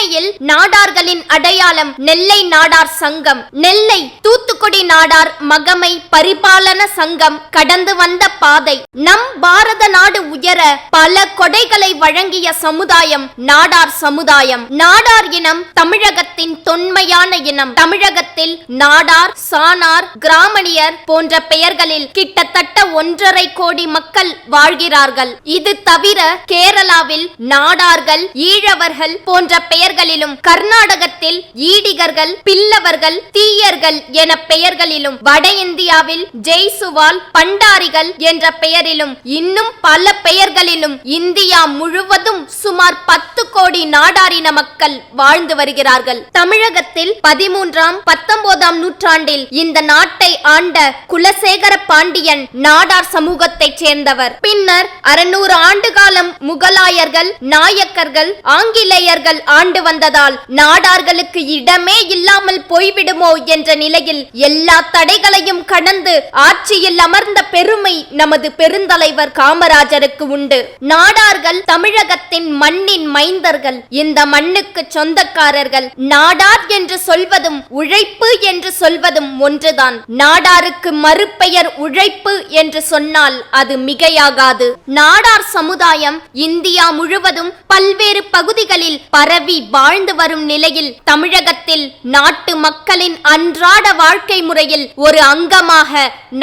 சென்னையில் நாடார்களின் அடையாளம் நெல்லை நாடார் சங்கம். நெல்லை தூத்துக்குடி நாடார் மகமை பரிபாலன சங்கம் கடந்து வந்த பாதை. நம் பாரத நாடு உயர பல கொடைகளை வழங்கிய சமுதாயம் நாடார் சமுதாயம். நாடார் இனம் தமிழகத்தின் தொன்மையான இனம். தமிழகத்தில் நாடார் சானார் கிராமணியர் போன்ற பெயர்களில் கிட்டத்தட்ட ஒன்றரை கோடி மக்கள் வாழ்கிறார்கள். இது தவிர கேரளாவில் நாடார்கள் ஈழவர்கள் போன்ற பெயர் பெயர்களிலும் கர்நாடகத்தில் ஈடிகர்கள் பில்லவர்கள் தீயர்கள் என பெயர்களிலும் வட இந்தியாவில் ஜெய்சுவால் பண்டாரிகள் என்ற பெயரிலும் இன்னும் பல பெயர்களிலும் இந்தியா முழுவதும் சுமார் பத்து கோடி நாடாரின மக்கள் வாழ்ந்து வருகிறார்கள். தமிழகத்தில் பதிமூன்றாம் பத்தொன்பதாம் நூற்றாண்டில் இந்த நாட்டை ஆண்ட குலசேகர பாண்டியன் நாடார் சமூகத்தைச் சேர்ந்தவர். பின்னர் அறுநூறு ஆண்டு காலம் முகலாயர்கள் நாயக்கர்கள் ஆங்கிலேயர்கள் ஆண்டு வந்ததால் நாடார்களுக்கு இடமே இல்லாமல் போய்விடுமோ என்ற நிலையில் எல்லா தடைகளையும் கடந்து ஆட்சியில் அமர்ந்த பெருமை நமது பெருந்தலைவர் காமராஜருக்கு உண்டு. நாடார்கள் தமிழகத்தின் மண்ணின் மைந்தர்கள். இந்த மண்ணுக்கு சொந்தக்காரர்கள் நாடார் என்று சொல்வதும் உழைப்பு என்று சொல்வதும் ஒன்றுதான். நாடாருக்கு மறுபெயர் உழைப்பு என்று சொன்னால் அது மிகையாகாது. நாடார் சமுதாயம் இந்தியா முழுவதும் பல்வேறு பகுதிகளில் பரவி வாழ்ந்து வரும் நிலையில் தமிழகத்தில் நாட்டு மக்களின் அன்றாட வாழ்க்கை முறையில் ஒரு அங்கமாக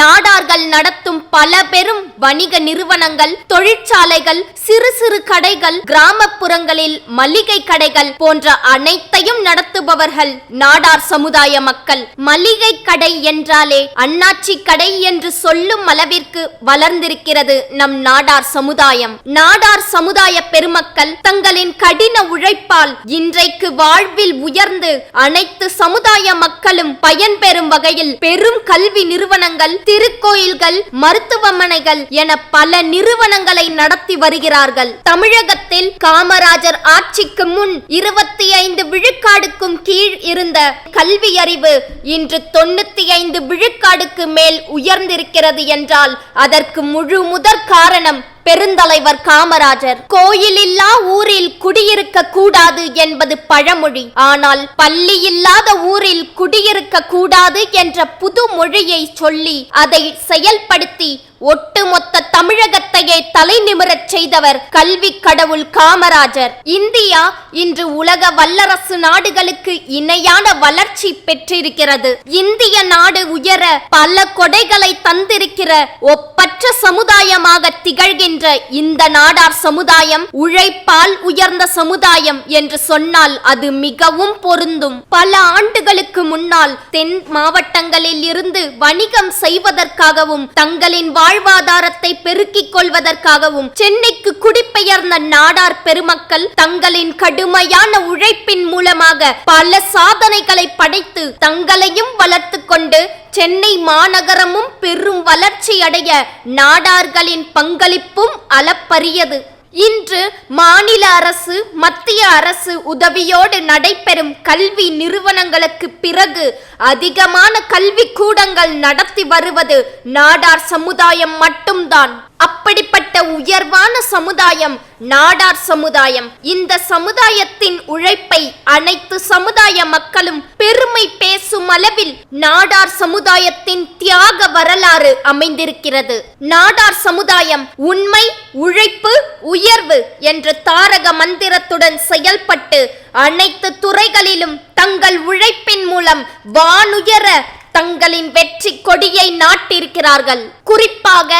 நாடார்கள் நடத்தும் பல பெரும் வணிக நிறுவனங்கள் தொழிற்சாலைகள் சிறு சிறு கடைகள் கிராமப்புறங்களில் மளிகை கடைகள் போன்ற அனைத்தையும் நடத்துபவர்கள் நாடார் சமுதாய மக்கள். மளிகை கடை என்றாலே அண்ணாச்சி கடை என்று சொல்லும் அளவிற்கு வளர்ந்திருக்கிறது நம் நாடார் சமுதாயம். நாடார் சமுதாய பெருமக்கள் தங்களின் கடின உழைப்பால் இன்றைக்கு வாழ்வில் உயர்ந்து அனைத்து சமுதாய மக்களும் பயன்பெறும் வகையில் பெரும் கல்வி நிறுவனங்கள் திருக்கோயில்கள் மருத்துவமனைகள் என பல நிறுவனங்களை நடத்தி வருகிறார்கள். தமிழகத்தில் காமராஜர் ஆட்சிக்கு முன் இருபத்தி ஐந்து விழுக்காடுக்கும் கீழ் இருந்த கல்வி அறிவு இன்று தொண்ணூத்தி ஐந்து விழுக்காடுக்கு மேல் உயர்ந்திருக்கிறது என்றால் அதற்கு முழு முதற் காரணம் பெருந்தலைவர் காமராஜர் கோயில் இல்லா ஊரில் குடியிருக்க கூடாது என்பது பழமொழி. ஆனால் பள்ளி இல்லாத ஊரில் குடியிருக்க கூடாது என்ற புது மொழியை சொல்லி அதை செயல்படுத்தி ஒட்டுமொத்த தமிழகத்தையே தலை நிமிரச் செய்தவர் கல்வி கடவுள் காமராஜர். இந்தியா இன்று உலக வல்லரசு நாடுகளுக்கு இணையான வளர்ச்சி பெற்றிருக்கிறது. இந்திய நாடு உயர பல கொடைகளை தந்திருக்கிற ஒப்பற்ற சமுதாயமாக திகழ்கின்ற இந்த நாடார் சமுதாயம் உழைப்பால் உயர்ந்த சமுதாயம் என்று சொன்னால் அது மிகவும் பொருந்தும். பல ஆண்டுகளுக்கு முன்னால் தென் மாவட்டங்களில் இருந்து வணிகம் செய்வதற்காகவும் தங்களின் வாழ்வாதாரத்தை பெருக்கிக் கொள்வதற்காகவும் சென்னைக்கு குடிபெயர்ந்த நாடார் பெருமக்கள் தங்களின் கடுமையான உழைப்பின் மூலமாக பல சாதனைகளை படைத்து தங்களையும் வளர்த்து கொண்டு சென்னை மாநகரமும் பெரும் வளர்ச்சி அடைய நாடார்களின் பங்களிப்பும் அளப்பரியது. இன்று மாநில அரசு மத்திய அரசு உதவியோடு நடைபெறும் கல்வி நிறுவனங்களுக்கு பிறகு அதிகமான கல்வி கூடங்கள் நடத்தி வருவது நாடார் சமுதாயம் மட்டும்தான். அப்படிப்பட்ட உயர்வான சமுதாயம் நாடார் சமுதாயம். இந்த சமுதாயத்தின் உழைப்பை அனைத்து சமுதாய மக்களும் பெருமை பேசும் அளவில் நாடார் சமுதாயத்தின் தியாக வரலாறு அமைந்திருக்கிறது. நாடார் சமுதாயம் உண்மை உழைப்பு உயர்வு என்ற தாரக மந்திரத்துடன் செயல்பட்டு அனைத்து துறைகளிலும் தங்கள் உழைப்பின் மூலம் வானுயர தங்களின் வெற்றி கொடியை நாட்டிருக்கிறார்கள். குறிப்பாக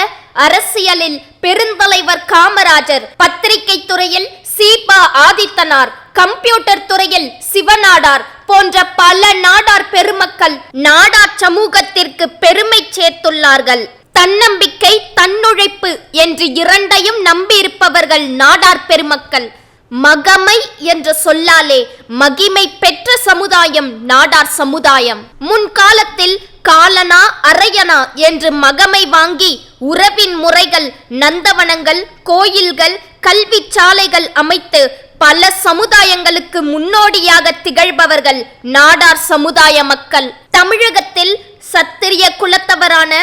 அரசியலில் பெருந்தலைவர் காமராஜர் பத்திரிகை துறையில் சீபா ஆதித்தனார் கம்ப்யூட்டர் துறையில் சிவநாடார் போன்ற பல நாடார் பெருமக்கள் நாடார் சமூகத்திற்கு பெருமை சேர்த்துள்ளார்கள். தன்னம்பிக்கை தன்னுழைப்பு என்று இரண்டையும் நம்பியிருப்பவர்கள் நாடார் பெருமக்கள். மகமை என்ற சொல்லாலே மகிமை பெற்ற சமுதாயம் நாடார் சமுதாயம். முன்காலத்தில் காலனா அரையனா என்று மகமை வாங்கி உறவின் முறைகள் நந்தவனங்கள் கோயில்கள் கல்வி சாலைகள் அமைத்து பல சமுதாயங்களுக்கு முன்னோடியாக திகழ்பவர்கள் நாடார் சமுதாய மக்கள். தமிழகத்தில் சத்திரிய குலத்தவரான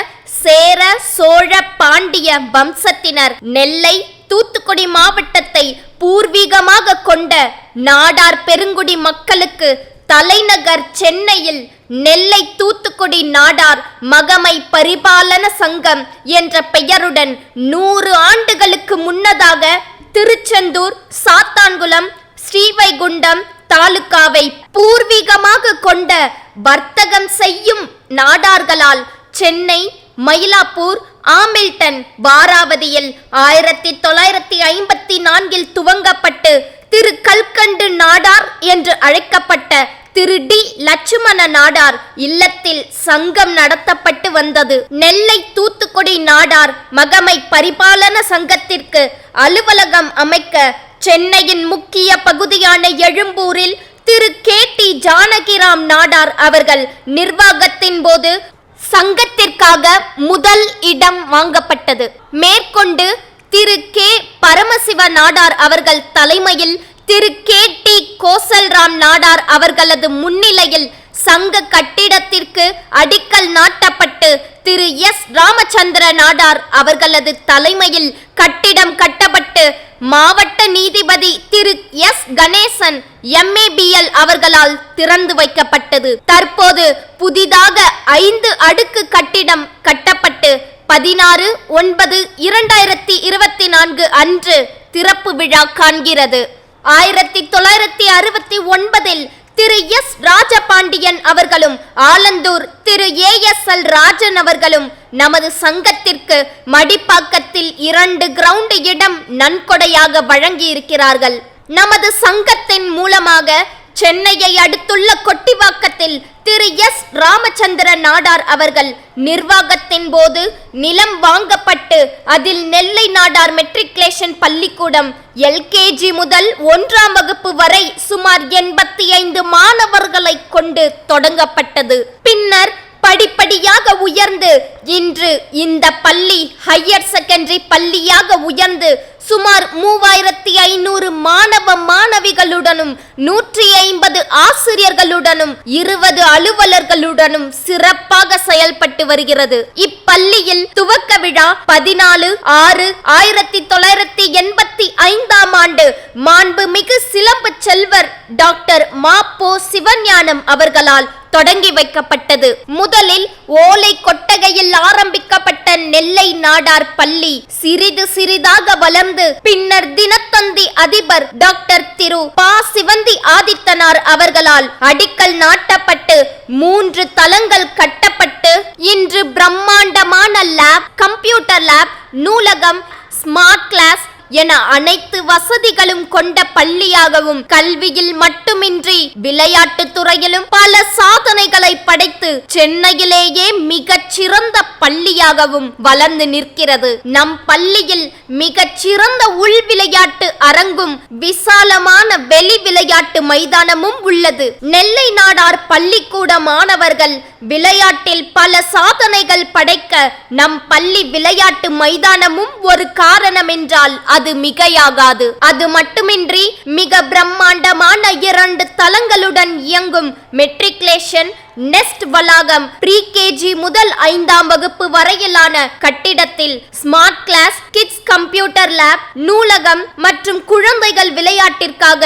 சேர சோழ பாண்டிய வம்சத்தினர் நெல்லை தூத்துக்குடி மாவட்டத்தை பூர்வீகமாக கொண்ட நாடார் பெருங்குடி மக்களுக்கு தலைநகர் சென்னையில் நெல்லை தூத்துக்குடி நாடார் மகமை பரிபாலன சங்கம் என்ற பெயருடன் நூறு ஆண்டுகளுக்கு முன்னதாக திருச்செந்தூர் சாத்தான்குளம் ஸ்ரீவைகுண்டம் தாலுகாவை பூர்வீகமாக கொண்ட வர்த்தகம் செய்யும் நாடார்களால் சென்னை மயிலாப்பூர் ஆமில்டன் வாராவதியில் ஆயிரத்தி தொள்ளாயிரத்தி ஐம்பத்தி நான்கில் துவங்கப்பட்டு திரு கல்கண்டு நாடார் என்று அழைக்கப்பட்ட திரு டி லட்சுமண நாடார் இல்லத்தில் சங்கம் நடத்தப்பட்டு வந்தது. நெல்லை தூத்துக்குடி நாடார் மகமை பரிபாலன சங்கத்திற்கு அலுவலகம் அமைக்க சென்னையின் முக்கிய பகுதியான எழும்பூரில் திரு கே டி ஜானகிராம் நாடார் அவர்கள் நிர்வாகத்தின் போது சங்கத்திற்காக முதல் இடம் வாங்கப்பட்டது. மேற்கொண்டு திரு கே பரமசிவ நாடார் அவர்கள் தலைமையில் திரு கே டி கோசல்ராம் நாடார் அவர்களது முன்னிலையில் சங்க கட்டிடத்திற்கு அடிக்கல் நாட்டப்பட்டு திரு எஸ் ராமச்சந்திர நாடார் அவர்களது தலைமையில் கட்டிடம் கட்டப்பட்டு மாவட்ட நீதிபதி திரு எஸ் கணேசன் எம்ஏபிஎல் அவர்களால் திறந்து வைக்கப்பட்டது. தற்போது புதிதாக ஐந்து அடுக்கு கட்டிடம் கட்டப்பட்டு பதினாறு ஒன்பது இரண்டாயிரத்தி இருபத்தி நான்கு அன்று திறப்பு விழா காண்கிறது. ஆயிரத்தி தொள்ளாயிரத்தி அறுபத்தி ஒன்பதில் திரு எஸ் ராஜபாண்டியன் அவர்களும் Alandur Thiru A S L Rajan அவர்களும் நமது சங்கத்திற்கு மடிப்பாக்கத்தில் இரண்டு கிரவுண்ட் இடம் நன்கொடையாக வழங்கி இருக்கிறார்கள் நமது சங்கத்தின் மூலமாக சென்னையை அடுத்துள்ள கொட்டிவாக்கத்தில் திரு எஸ். ராமச்சந்திர நாடார் அவர்கள் நிர்வாகத்தின் போது நிலம் வாங்கப்பட்டு அதில் நெல்லை நாடார் மெட்ரிகுலேஷன் பள்ளிக்கூடம் எல்கேஜி முதல் ஒன்றாம் வகுப்பு வரை சுமார் எண்பத்தி ஐந்து மாணவர்களை கொண்டு தொடங்கப்பட்டது. பின்னர் படிப்படியாக உயர்ந்து இன்று இந்த பள்ளி ஹையர் செகண்டரி பள்ளியாக உயர்ந்து சுமார் மூவாயிரத்தி ஐநூறு மாணவ மாணவிகளுடனும் நூற்றி ஐம்பது ஆசிரியர்களுடனும் இருபது அலுவலர்களுடனும் சிறப்பாக செயல்பட்டு வருகிறது. இப்பள்ளியில் துவக்க விழா பதினாலு ஆறு ஆயிரத்தி தொள்ளாயிரத்தி எண்பத்தி ஐந்தாம் ஆண்டு மாண்புமிகு சிலம்பு செல்வர் டாக்டர் மா போ சிவஞானம் அவர்களால் தொடங்கி வைக்கப்பட்டது. முதலில் ஓலை கொட்டகையில் ஆரம்பிக்கப்பட்ட நெல்லை நாடார் பள்ளி சிறிது சிறிதாக வளர்ந்து பின்னர் தினத்தந்தி அதிபர் டாக்டர் திரு பா. சிவந்தி ஆதித்தனார் அவர்களால் அடிக்கல் நாட்டப்பட்டு மூன்று தளங்கள் கட்டப்பட்டு இன்று பிரம்மாண்டமான லேப் கம்ப்யூட்டர் லேப் நூலகம் ஸ்மார்ட் கிளாஸ் என அனைத்து வசதிகளும் கொண்ட பள்ளியாகவும் கல்வியில் மட்டுமின்றி விளையாட்டுத் துறையிலும் பல சாதனைகளை படைத்து சென்னையிலேயே மிகச் சிறந்த பள்ளியாகவும் வளர்ந்து நிற்கிறது. நம் பள்ளியில் மிகச் சிறந்த உள் விளையாட்டு அரங்கும் விசாலமான வெளி விளையாட்டு மைதானமும் உள்ளது. நெல்லை நாடார் பள்ளிக்கூட மாணவர்கள் விளையாட்டில் பல சாதனைகள் படைக்க நம் பள்ளி விளையாட்டு மைதானமும் ஒரு காரணம் என்றால் அது மிகையாகாது. அது மட்டுமின்றி மிக பிரம்மாண்டமான இரண்டு தளங்களுடன் இயங்கும் மெட்ரிகுலேஷன் நெஸ்ட் வளாகம் ப்ரீ கேஜி முதல் ஐந்தாம் வகுப்பு வரையிலான கட்டிடத்தில் smart class kids computer lab நூலகம் மற்றும் குழந்தைகள் விளையாட்டிற்காக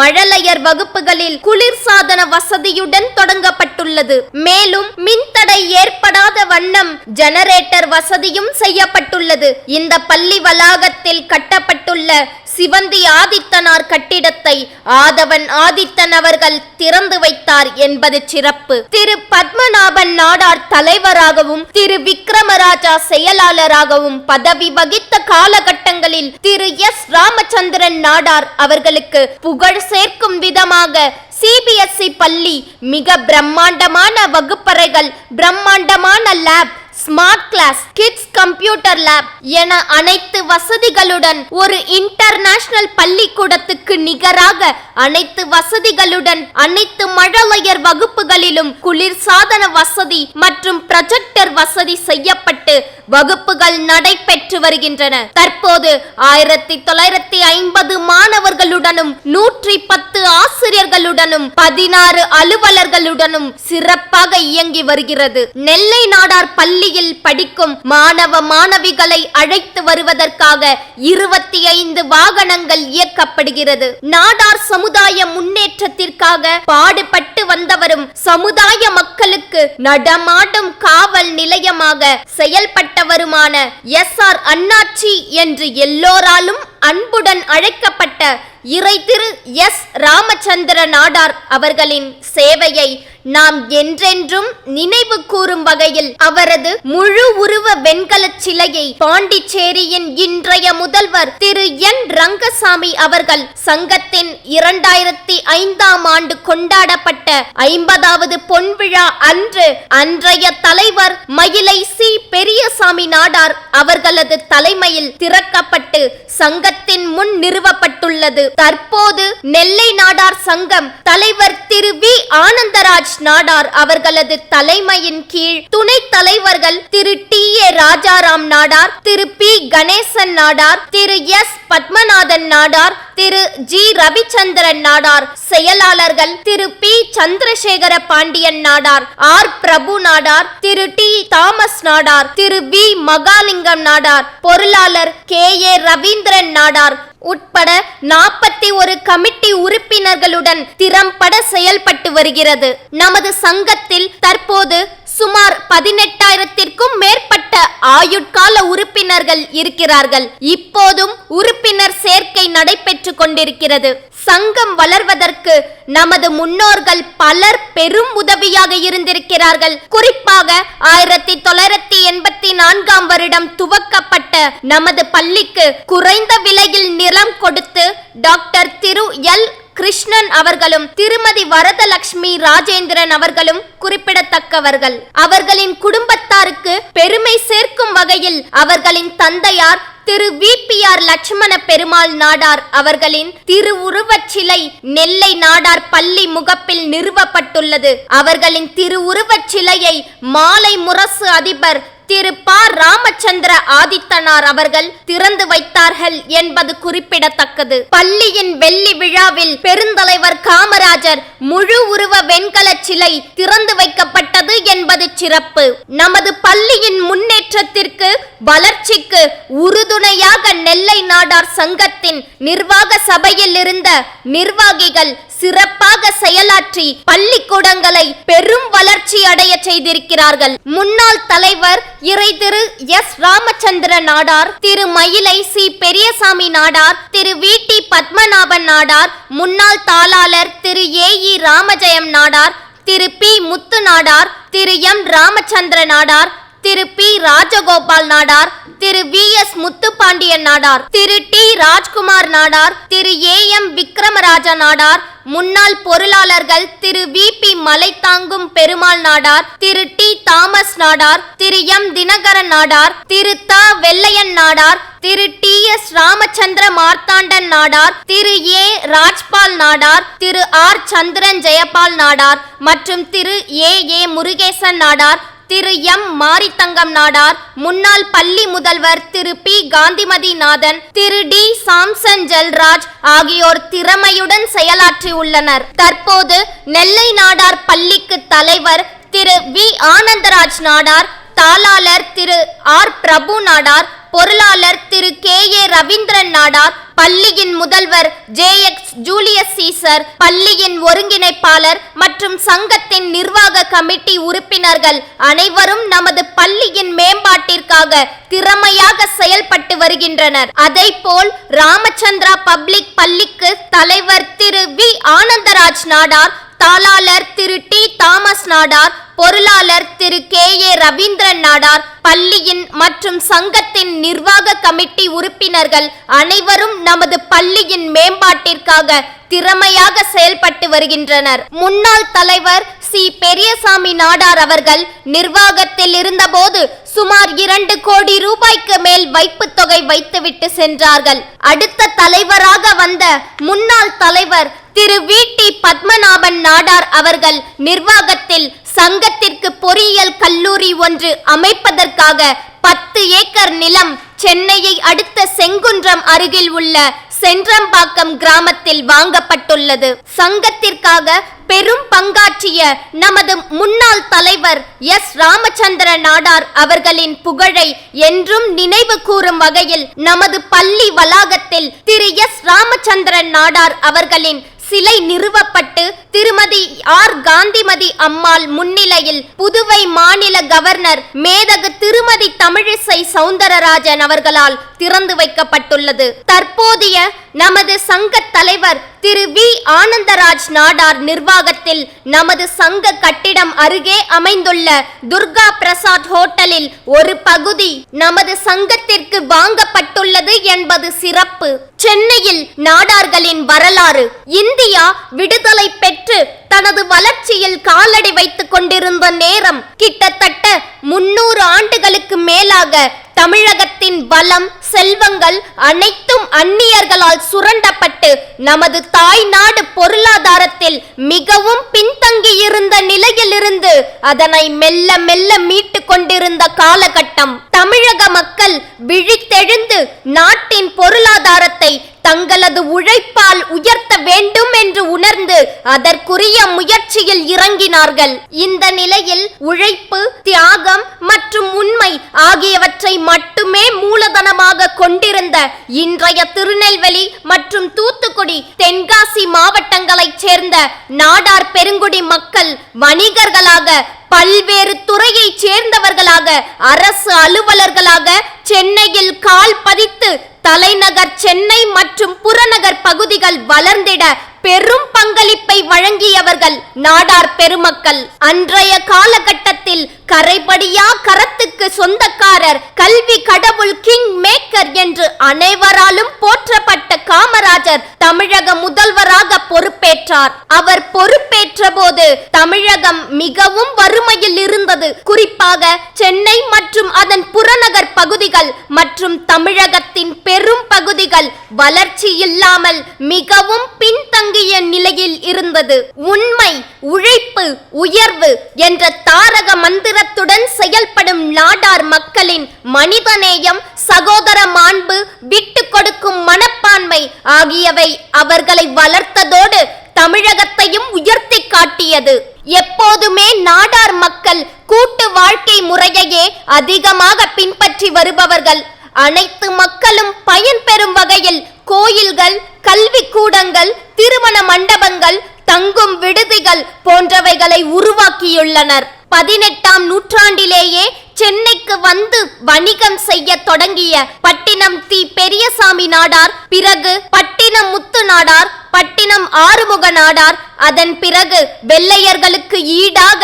மழலையர் வகுப்புகளில் குளிர்சாதன வசதியுடன் தொடங்கப்பட்டுள்ளது. மேலும் மின்தடை ஏற்படாத வண்ணம் ஜெனரேட்டர் வசதியும் செய்யப்பட்டுள்ளது. இந்த பள்ளி வளாகத்தில் கட்டப்பட்டுள்ள சிவந்தி ஆதித்தனார் கட்டிடத்தை ஆதவன் ஆதித்தன் அவர்கள் திறந்து வைத்தார் என்பது சிறப்பு. திரு பத்மநாபன் நாடார் தலைவராகவும் திரு விக்ரமராஜா செயலாளராகவும் பதவி வகித்த காலகட்டங்களில் திரு எஸ் ராமச்சந்திரன் நாடார் அவர்களுக்கு புகழ் சேர்க்கும் விதமாக சிபிஎஸ்இ பள்ளி மிக பிரம்மாண்டமான வகுப்பறைகள் பிரம்மாண்டமான lab smart class kids computer lab என அனைத்து வசதிகளுடன் ஒரு இன்டர்நேஷனல் பள்ளிக்கூடத்துக்கு நிகராக அனைத்து வசதிகளுடன் அனைத்து மழலையர் வகுப்புகளிலும் குளிர்சாதன வசதி மற்றும் ப்ரொஜெக்டர் வசதி செய்யப்பட்டு வகுப்புகள் நடைபெற்று வருகின்றன. தற்போது ஆயிரத்தி தொள்ளாயிரத்தி ஐம்பது மாணவர்களுடனும் நூற்றி பத்து ஆசிரியர்களுடனும் பதினாறு அலுவலர்களுடனும் சிறப்பாக இயங்கி வருகிறது. நெல்லை நாடார் பள்ளி பள்ளியில் படிக்கும் மாணவ மாணவிகளை அழைத்து வருவதற்காக இருபத்தி ஐந்து வாகனங்கள் இயக்கப்படுகிறது. நாடார் சமுதாய முன்னேற்றத்திற்காக பாடுபட்டு வந்தவரும் சமுதாய மக்களுக்கு நடமாடும் காவல் நிலையமாக செயல்பட்டவருமான எஸ் ஆர் அண்ணாச்சி என்று எல்லோராலும் அன்புடன் அழைக்கப்பட்ட இறை திரு எஸ் ராமச்சந்திர நாடார் அவர்களின் சேவையை நாம் என்றென்றும் நினைவு கூறும் வகையில் அவரது முழு உருவ வெண்கலச் சிலையை பாண்டிச்சேரியின் இன்றைய முதல்வர் திரு என் ரங்கசாமி அவர்கள் சங்கத்தின் இரண்டாயிரத்தி ஐந்தாம் ஆண்டு கொண்டாடப்பட்ட ஐம்பதாவது பொன்விழா அன்று அன்றைய தலைவர் மயிலை சி. பெரியசாமி நாடார் அவர்களது தலைமையில் திறக்கப்பட்டு சங்கத்தின் முன் நிறுவப்பட்டுள்ளது. தற்போது நெல்லை நாடார் சங்கம் தலைவர் திரு வி. ஆனந்தராஜ் நாடார் அவர்களது தலைமையின் கீழ் துணை தலைவர்கள் Thiru D. A. Rajaram Nadar Thiru P. Ganesan Nadar Thiru S. Padmanathan Nadar Thiru G. Ravichandran Nadar செயலாளர்கள் Thiru P. Chandrasekara Pandian Nadar R. Prabhu Nadar Thiru D. Thomas Nadar Thiru V. Mahalingam Nadar பொருளாளர் K. A. Ravindran Nadar உட்பட நாற்பத்தி ஒரு committee உறுப்பினர்களுடன் திறம்பட செயல்பட்டு வருகிறது. நமது சங்கத்தில் தற்போது சுமார் பதினெட்டாயிரத்திற்கும் மேற்பட்ட ஆயுட்கால உறுப்பினர்கள் இருக்கிறார்கள். இப்போதும் உறுப்பினர் சேர்க்கை நடைபெற்று கொண்டிருக்கிறது. சங்கம் வளர்வதற்கு நமது முன்னோர்கள் பலர் பெரும் உதவியாக இருந்திருக்கிறார்கள். குறிப்பாக ஆயிரத்தி தொள்ளாயிரத்தி எண்பத்தி நான்காம் வருடம் துவக்கப்பட்ட நமது பள்ளிக்கு குறைந்த விலையில் நிலம் கொடுத்து டாக்டர் திரு எல். கிருஷ்ணன் அவர்களும் திருமதி வரதலட்சுமி ராஜேந்திரன் அவர்களும் குறிப்பிடத்தக்கவர்கள். அவர்களின் குடும்பத்தாருக்கு பெருமை சேர்க்கும் வகையில் அவர்களின் தந்தையார் திரு விபிஆர் லட்சுமண பெருமாள் நாடார் அவர்களின் திருவுருவச் சிலை நெல்லை நாடார் பள்ளி முகப்பில் நிறுவப்பட்டுள்ளது. அவர்களின் திருவுருவச் சிலையை மாலை முரசு அதிபர் திரு ப ராமச்சந்திர ஆதித்தனார் அவர்கள் திறந்து வைத்தார்கள் என்பது குறிப்பிடத்தக்கது. பள்ளியின் வெள்ளி விழாவில் பெருந்தலைவர் காமராஜர் முழு உருவ வெண்கல சிலை திறந்து வைக்கப்பட்டது என்பது சிறப்பு. நமது பள்ளியின் முன்னேற்றத்திற்கு வளர்ச்சிக்கு உறுதுணையாக நெல்லை நாடார் சங்கத்தின் நிர்வாக சபையில் இருந்த நிர்வாகிகள் சிறப்பாக செயலாற்றி பள்ளிக்கூடங்களை பெரும் வளர்ச்சி அடைய செய்திருக்கிறார்கள். முன்னாள் தலைவர் இறை Thiru S Ramachandra Nadar Thiru Mylai C Periyasamy Nadar Thiru V D Padmanabhan Nadar முன்னாள் தாளாளர் Thiru A E Ramajayam Nadar Thiru P Muthu Nadar Thiru M Ramachandra Nadar Thiru P. Rajagopal Nadar Thiru V. S. Muthupandian Nadar Thiru D. Rajkumar Nadar Thiru A. M. Vikramaraja Nadar முன்னாள் பொருளாளர்கள் Thiru V. P. Malaithangum Perumal Nadar Thiru D. Thomas Nadar Thiru M. Dinakaran Nadar Thiru the. Vellaiyan Nadar Thiru D. S. Ramachandra Marthandan Nadar Thiru A. Rajpal Nadar Thiru R. Chandran Jayapal Nadar மற்றும் Thiru A. A. Murugesan Nadar Thiru M Marithangam Nadar முன்னாள் பள்ளி முதல்வர் Thiru P. Kanthimathi Nathan Thiru D. Samson Jalraj ஆகியோர் திறமையுடன் செயலாற்றியுள்ளனர் தற்போது நெல்லை நாடார் பள்ளிக்கு தலைவர் Thiru we. Anandaraj Nadar தாளாளர் திரு ஆர். பிரபு நாடார் பொருளாளர் திரு கே. ஏ. ரவீந்திரன் நாடார் பள்ளியின் முதல்வர் ஜே எக்ஸ் ஜூலியஸ் சீசர் பள்ளியின் ஒருங்கிணைப்பாளர் மற்றும் சங்கத்தின் நிர்வாக கமிட்டி உறுப்பினர்கள் அனைவரும் நமது பள்ளியின் மேம்பாட்டிற்காக திறமையாக செயல்பட்டு வருகின்றனர். அதைப்போல் ராமச்சந்திரா பப்ளிக் பள்ளிக்கு தலைவர் திரு வி. ஆனந்தராஜ் நாடார் தாளாளர் திரு டி. தாமஸ் நாடார் பொருளாளர் திரு கே. ஏ. ரவீந்திரன் நாடார் பள்ளியின் மற்றும் சங்கத்தின் நிர்வாக கமிட்டி உறுப்பினர்கள் அனைவரும் நமது பள்ளியின் மேம்பாட்டிற்காக திறமையாக செயல்பட்டு வருகின்றனர். முன்னாள் தலைவர் சி. பெரியசாமி நாடார் அவர்கள் நிர்வாகத்தில் இருந்தபோது சுமார் இரண்டு கோடி ரூபாய்க்கு மேல் வைப்பு தொகை வைத்துவிட்டு சென்றார்கள். அடுத்த தலைவராக வந்த முன்னாள் தலைவர் திரு வி. டி. பத்மநாபன் நாடார் அவர்கள் நிர்வாகத்தில் சங்கத்திற்கு பொறியியல் கல்லூரி ஒன்று அமைப்பதற்காக பத்து ஏக்கர் நிலம் சென்னையை அடுத்த செங்குன்றம் அருகில் உள்ள சென்றம்பாக்கம் கிராமத்தில் வாங்கப்பட்டுள்ளது. சங்கத்திற்காக பெரும் பங்காற்றிய நமது முன்னாள் தலைவர் எஸ். ராமச்சந்திர நாடார் அவர்களின் புகழை என்றும் நினைவு கூறும் வகையில் நமது பள்ளி வளாகத்தில் திரு. எஸ். ராமச்சந்திரன் நாடார் அவர்களின் சிலை நிறுவப்பட்டு திருமதி ஆர். காந்திமதி அம்மாள் முன்னிலையில் புதுவை மாநில கவர்னர் மேதகு திருமதி தமிழிசை சவுந்தரராஜன் அவர்களால் திறந்து வைக்கப்பட்டுள்ளது. தற்போதைய நமது சங்க தலைவர் திரு வி. ஆனந்தராஜ் நாடார் நிர்வாகத்தில் நமது சங்க கட்டிடம் அருகே அமைந்துள்ள துர்கா பிரசாத் ஹோட்டலில் ஒரு பகுதி நமது சங்கத்திற்கு வாங்கப்பட்டுள்ளது என்பது சிறப்பு. சென்னையில் நாடார்களின் வரலாறு இந்தியா விடுதலை பெற்று தனது வளர்ச்சியில் காலடி வைத்துக் கொண்டிருந்த நேரம் கிட்டத்தட்ட முன்னூறு ஆண்டுகளுக்கு மேலாக தமிழகத்தின் வளம் செல்வங்கள் அனைத்தும் அந்நியர்களால் சுரண்டப்பட்டு நமது தாய் நாடு பொருளாதாரத்தில் மிகவும் பின்தங்கியிருந்த நிலையிலிருந்து அதனை மெல்ல மெல்ல மீட்டு கொண்டிருந்த காலகட்டம். தமிழக மக்கள் விழித்தெழுந்து நாட்டின் பொருளாதாரத்தை தங்களது உழைப்பால் உயர்த்த வேண்டும் என்று உணர்ந்து அதற்குரிய முயற்சியில் இறங்கினார்கள். இந்த நிலையில் உழைப்பு தியாகம் மற்றும் உண்மை ஆகியவற்றை மட்டுமே மூலதனமாக கொண்டிருந்த இன்றைய திருநெல்வேலி மற்றும் தூத்துக்குடி தென்காசி மாவட்டங்களைச் சேர்ந்த நாடார் பெருங்குடி மக்கள் வணிகர்களாக பல்வேறு துறையைச் சேர்ந்தவர்களாக அரசு அலுவலர்களாக சென்னையில் கால் பதித்து தலைநகர் சென்னை மற்றும் புறநகர் பகுதிகள் வளர்ந்திட பெரும் பங்களிப்பை வழங்கியவர்கள் நாடார் பெருமக்கள். அன்றைய காலகட்டத்தில் கரைபடியா கரத்துக்கு சொந்தக்காரர் கல்வி கடவுள் கிங் மேக்கர் என்று அனைவராலும் போற்றப்பட்ட காமராஜர் தமிழக முதல்வராக பொறுப்பேற்றார். அவர் பொறுப்பேற்ற போது தமிழகம் மிகவும் வறுமையில் இருந்தது. குறிப்பாக சென்னை மற்றும் அதன் புறநகர் பகுதிகள் மற்றும் தமிழகத்தின் பெரும் பகுதிகள் வளர்ச்சி இல்லாமல் மிகவும் பின்தங்கிய நிலையில் இருந்தது. உண்மை உழைப்பு உயர்வு என்ற தாரக மந்திரத்துடன் செயல்படும் நாடார் மக்களின் மனிதநேயம் சகோதர மாண்பு விட்டு கொடுக்கும் மனப்பான்மை ஆகியவை அவர்களை வளர்த்ததோடு தமிழகத்தையும் உயர்த்தி காட்டியது. எப்போதுமே நாடார் மக்கள் கூட்டு வாழ்க்கை முறையையே அதிகமாக பின்பற்றி வருபவர்கள். அனைத்து மக்களும் பயன்பெறும் வகையில் கோயில்கள் கல்வி கூடங்கள் திருமண மண்டபங்கள் தங்கும் விடுதிகள் போன்றவைகளை உருவாக்கியுள்ளனர். பதினெட்டாம் நூற்றாண்டிலேயே சென்னைக்கு வந்து வணிகம் செய்ய தொடங்கிய பட்டினம் தி பெரியசாமி நாடார் பிறகு பட்டினம் முத்து நாடார் பட்டினம் ஆறுமுக நாடார் அதன் பிறகு வெள்ளையர்களுக்கு ஈடாக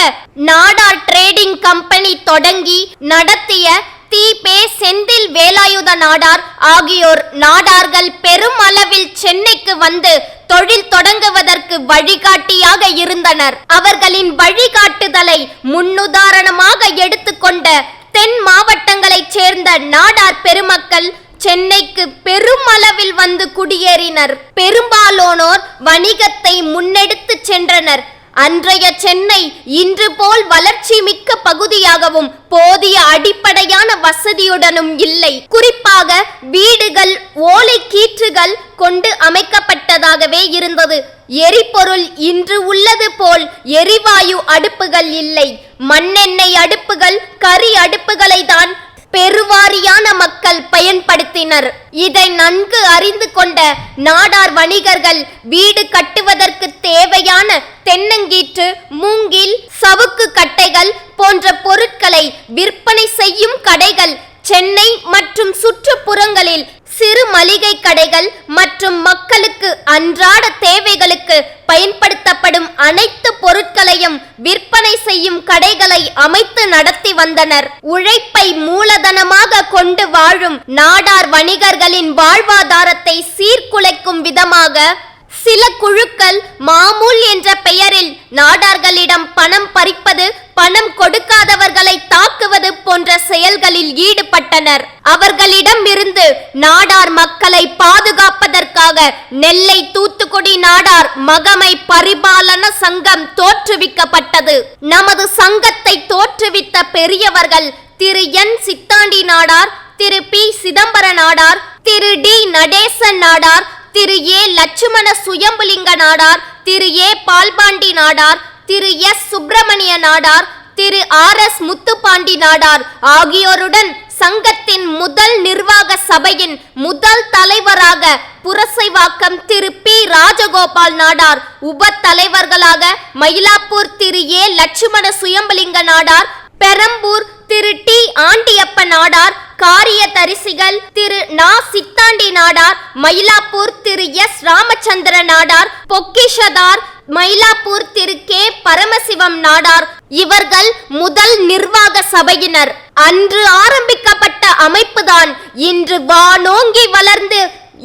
நாடார் ட்ரேடிங் கம்பெனி தொடங்கி நடத்திய தி பே செந்தில் வேலாயுத நாடார் ஆகியோர் நாடார்கள் பெரும் அளவில் சென்னைக்கு வந்து தொழில் தொடங்குவதற்கு வழிகாட்டியாக இருந்தனர். அவர்களின் வழிகாட்டுதலை முன்னுதாரணமாக எடுத்துக்கொண்ட தென் மாவட்டங்களைச் சேர்ந்த நாடார் பெருமக்கள் சென்னைக்கு பெரும் அளவில் வந்து குடியேறினர். பெரும்பாலானோர் வணிகத்தை முன்னெடுத்து சென்றனர். அன்றைய சென்னை இன்று போல் வளர்ச்சி மிக்க பகுதியாகவும் போதிய அடிப்படையான வசதியுடனும் இல்லை. குறிப்பாக வீடுகள் ஓலை கீற்றுகள் கொண்டு அமைக்கப்பட்டதாகவே இருந்தது. எரிபொருள் இன்று உள்ளது போல் எரிவாயு அடுப்புகள் இல்லை. மண்ணெண்ணெய் அடுப்புகள் கரி அடுப்புகளை தான் பெருவாரியான மக்கள் பயன்படுத்தினர். இதை நன்கு அறிந்து கொண்ட நாடார் வணிகர்கள் வீடு கட்டுவதற்கு தேவையான தென்னங்கீற்று மூங்கில் சவுக்கு கட்டைகள் போன்ற பொருட்களை விற்பனை செய்யும் கடைகள் சென்னை மற்றும் சுற்றுப்புறங்களில் சிறு மளிகை கடைகள் மற்றும் மக்களுக்கு அன்றாட தேவைகளுக்கு பயன்படுத்தப்படும் அனைத்து பொருட்களையும் விற்பனை செய்யும் கடைகளை அமைத்து நடத்தி வந்தனர். உழைப்பை மூலதனமாக கொண்டு வாழும் நாடார் வணிகர்களின் வாழ்வாதாரத்தை சீர்குலைக்கும் விதமாக சில குழுக்கள் மாமூல் என்ற பெயரில் நாடார்களிடம் பணம் பறிப்பது பணம் கொடுக்காதவர்களை தாக்குவது போன்ற செயல்களில் ஈடுபட்டனர். அவர்களிடம் இருந்து நாடார் மக்களை பாதுகாப்பதற்காக நெல்லை தூத்துக்குடி நாடார் மகமை பரிபாலன சங்கம் தோற்றுவிக்கப்பட்டது. நமது சங்கத்தை தோற்றுவித்த பெரியவர்கள் Thiru N. Sithandi Nadar Thiru P. Chidambara Nadar Thiru D. Natesan Nadar Thiru A. Lakshmana Suyambulinga Nadar Thiru A. Palpandi Nadar Thiru S. Subramania Nadar Thiru R. S. Muthupandi Nadar ஆகியோருடன் சங்கத்தின் முதல் நிர்வாக சபையின் முதல் தலைவராக புரசைவாக்கம் திரு பி. ராஜகோபால் நாடார் உப தலைவர்களாக Mylapore Thiru A. Lakshmana Suyambalinga Nadar Perambur Thiru D. Andiyappa Nadar காரிய தரிசிகள் திரு நா. சித்தாண்டி நாடார் மயிலாப்பூர் திரு எஸ். ராமச்சந்திர நாடார் பொக்கிஷதார் மயிலாப்பூர் திரு கே. பரமசிவம் நாடார் இவர்கள் முதல் நிர்வாக சபையினர். அன்று ஆரம்பிக்கப்பட்ட அமைப்புதான் இன்று வானோங்கி வளர்ந்து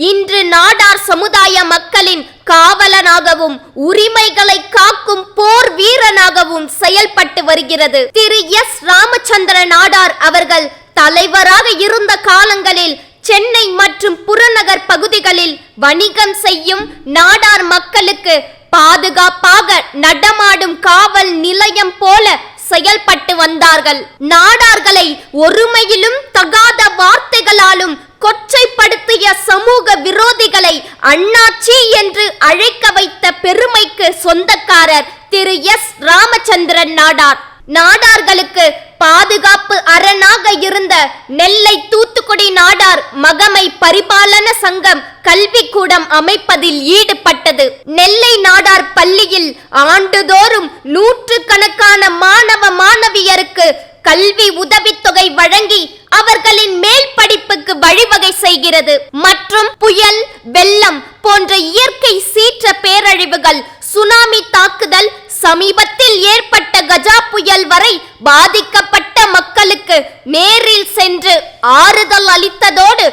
இன்று நாடார் சமுதாய மக்களின் காவலனாகவும் உரிமைகளை காக்கும் போர் வீரனாகவும் செயல்பட்டு வருகிறது. திரு எஸ். ராமச்சந்திர நாடார் அவர்கள் தலைவராக இருந்த காலங்களில் சென்னை மற்றும் புறநகர் பகுதிகளில் வணிகம் செய்யும் நாடார் மக்களுக்கு பாதுகாப்பாக நடமாடும் காவல் நிலையம் போல செயல்பட்டு வந்தார்கள். நாடார்களை ஒருமையிலும் தகாத வார்த்தைகளாலும் கொச்சைப்படுத்திய சமூக விரோதிகளை அண்ணாச்சி என்று அழைக்க வைத்த பெருமைக்கு சொந்தக்காரர் திரு எஸ். ராமச்சந்திரன் நாடார். நாடார்களுக்கு பாதுகாப்பு அரணாக இருந்த நெல்லை தூத்துக்குடி நாடார் மகமை பரிபாலன சங்கம் கல்விக்கூடம் அமைப்பதில் ஈடுபட்டது. நெல்லை நாடார் பள்ளியில் ஆண்டுதோறும் நூற்று கணக்கான மாணவ மாணவியருக்கு கல்வி உதவித்தொகை வழங்கி அவர்களின் மேல் படிப்புக்கு வழிவகை செய்கிறது. மற்றும் புயல் வெள்ளம் போன்ற இயற்கை சீற்ற பேரழிவுகள் சுனாமி தாக்குதல் சமீபத்தில் ஏற்பட்ட கஜா புயல் வரை பாதிக்கப்பட்ட மக்களுக்கு நேரில் சென்று ஆறுதல் அளித்ததோடு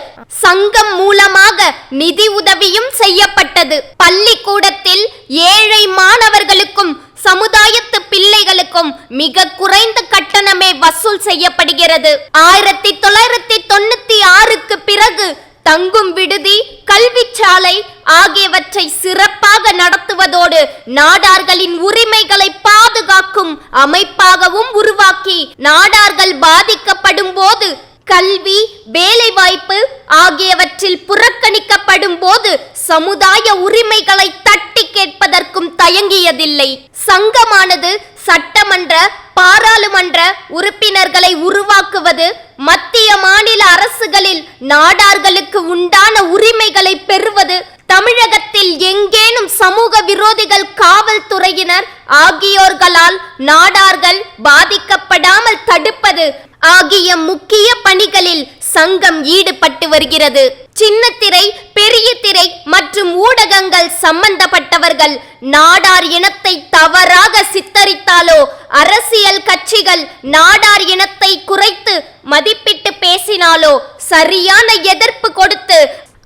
சங்கம் மூலமாக நிதி உதவியும் செய்யப்பட்டது. பள்ளிக்கூடத்தில் ஏழை மாணவர்களுக்கும் சமுதாயத்து பிள்ளைகளுக்கும் மிக குறைந்த கட்டணமே வசூல் செய்யப்படுகிறது. ஆயிரத்தி தொள்ளாயிரத்தி தொண்ணூத்தி ஆறுக்கு பிறகு தங்கும் விடுதி கல்விச்சாலை ஆகியவற்றை சிறப்பாக நடத்துவதோடு நாடார்களின் உரிமைகளை பாதுகாக்கும் அமைப்பாகவும் உருவாக்கி நாடார்கள் பாதிக்கப்படும் போது கல்வி வேலைவாய்ப்பு ஆகியவற்றில் புறக்கணிக்கப்படும் போது சமுதாய உரிமைகளை தட்டி கேட்பதற்கும் தயங்கியதில்லை. சங்கமானது சட்டமன்ற பாராளுமன்ற உறுப்பினர்களை உருவாக்குவது மத்திய மாநில அரசுகளில் நாடார்களுக்கு உண்டான உரிமைகளை பெறுவது தமிழகத்தில் எங்கேனும் சமூக விரோதிகள் காவல்துறையினர் ஆகியோர்களால் நாடார்கள் பாதிக்கப்படாமல் தடுப்பது ஆகிய முக்கிய பணிகளில் சங்கம் ஈடுபட்டு வருகிறது. சின்ன திரை பெரிய திரை மற்றும் ஊடகங்கள் சம்பந்தப்பட்டவர்கள் நாடார் இனத்தை தவறாக சித்தரித்தாலோ அரசியல் கட்சிகள் நாடார் இனத்தை குறைத்து மதிப்பிட்டு பேசினாலோ சரியான எதிர்ப்பு கொடுத்து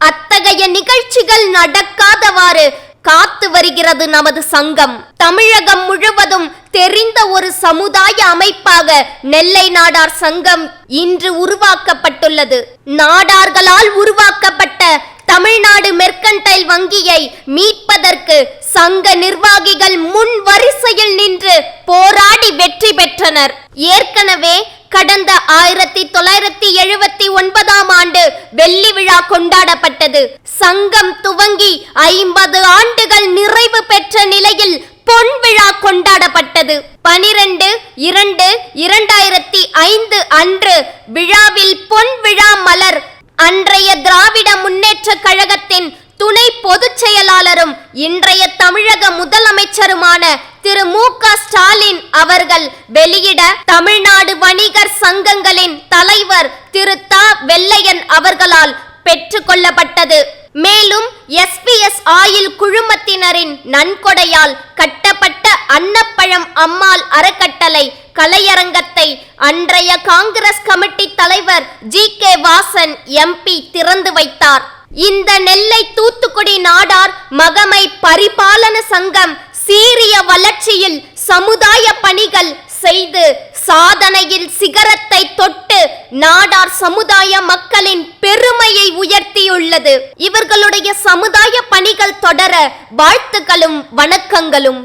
அத்தகைய நிகழ்ச்சிகள் நடக்காதவாறு காத்து வருகிறது நமது சங்கம். தமிழகம் முழுவதும் தெரிந்த ஒரு சமுதாய அமைப்பாக நெல்லை நாடார் சங்கம் இன்று உருவாக்கப்பட்டுள்ளது. நாடார்களால் உருவாக்கப்பட்ட தமிழ்நாடு மெர்கன்டைல் வங்கியை மீட்பதற்கு சங்க நிர்வாகிகள் முன் வரிசையில் நின்று போராடி வெற்றி பெற்றனர். ஏற்கனவே கடந்த ஆயிரத்தி தொள்ளாயிரத்தி எழுபத்தி ஒன்பதாம் ஆண்டு வெள்ளி விழா கொண்டாடப்பட்டது. சங்கம் துவங்கி ஐம்பது ஆண்டுகள் நிறைவு பெற்ற நிலையில் பொன் விழா கொண்டாடப்பட்டது. பனிரெண்டு இரண்டு இரண்டாயிரத்தி ஐந்து அன்று விழாவில் பொன் விழா மலர். அன்றைய திராவிட முன்னேற்ற கழகத்தின் துணை பொதுச் செயலாளரும் இன்றைய தமிழக முதலமைச்சருமான திரு மு க ஸ்டாலின் அவர்கள் வெளியிட தமிழ்நாடு வணிகர் சங்கங்களின் தலைவர் திரு த. வெள்ளையன் அவர்களால் பெற்றுக்கொள்ளப்பட்டது மேலும் எஸ்பிஎஸ் ஆயில் குழுமத்தினரின் நன்கொடையால் கட்டப்பட்ட அன்னப்பழம் அம்மாள் அறக்கட்டளை கலையரங்கத்தை அன்றைய காங்கிரஸ் கமிட்டி தலைவர் ஜி கே வாசன் எம்பி திறந்து வைத்தார். இந்த நெல்லை தூத்துக்குடி நாடார் மகமை பரிபாலன சங்கம் சீரிய வளர்ச்சியில் சமுதாய பணிகள் செய்து சாதனையில் சிகரத்தை தொட்டு நாடார் சமுதாய மக்களின் பெருமையை உயர்த்தியுள்ளது. இவர்களுடைய சமுதாய பணிகள் தொடர வாழ்த்துக்களும் வணக்கங்களும்.